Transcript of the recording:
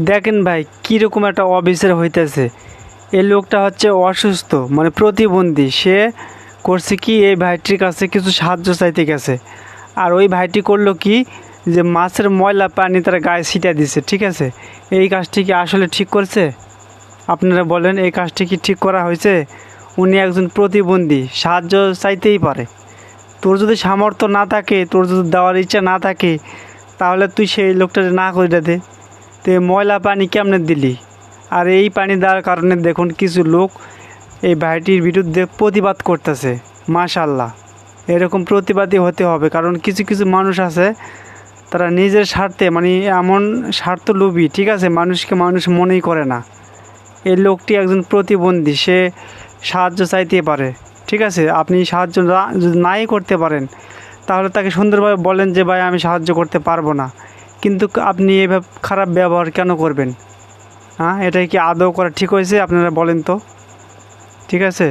দেখেন ভাই, কীরকম একটা অবিচার হইতেছে। এই লোকটা হচ্ছে অসুস্থ মানে প্রতিবন্ধী। সে করছে কি, এই ভাইটির কাছে কিছু সাহায্য চাইতে গেছে। আর ওই ভাইটি করল কি, যে মাছের ময়লা পানি তার গায়ে ছিটা দিছে, ঠিক আছে? এই কাজটি কি আসলে ঠিক করছে? আপনারা বলেন, এই কাজটি কি ঠিক করা হয়েছে? উনি একজন প্রতিবন্ধী, সাহায্য চাইতেই পারে। তোর যদি সামর্থ্য না থাকে, তোর যদি দেওয়ার ইচ্ছা না থাকে, তাহলে তুই সেই লোকটাকে না করে দে। তো ময়লা পানি কেমনে দিলি? আর এই পানি দেওয়ার কারণে দেখুন কিছু লোক এই ভাইটির বিরুদ্ধে প্রতিবাদ করতেছে। মাশাল্লাহ এরকম প্রতিবাদী হতে হবে, কারণ কিছু কিছু মানুষ আছে, তারা নিজের স্বার্থে মানে এমন স্বার্থ লোভী ঠিক আছে? মানুষকে মানুষ মনেই করে না। এই লোকটি একজন প্রতিবন্ধী, সে সাহায্য চাইতে পারে, ঠিক আছে? আপনি সাহায্য যদি নাই করতে পারেন, তাহলে তাকে সুন্দরভাবে বলেন যে, ভাই, আমি সাহায্য করতে পারব না। কিন্তু আপনি এভাবে খারাপ ব্যবহার কেন করবেন? হ্যাঁ এটা কি আদৌ করা ঠিক হয়েছে আপনারা বলেন তো? ঠিক আছে?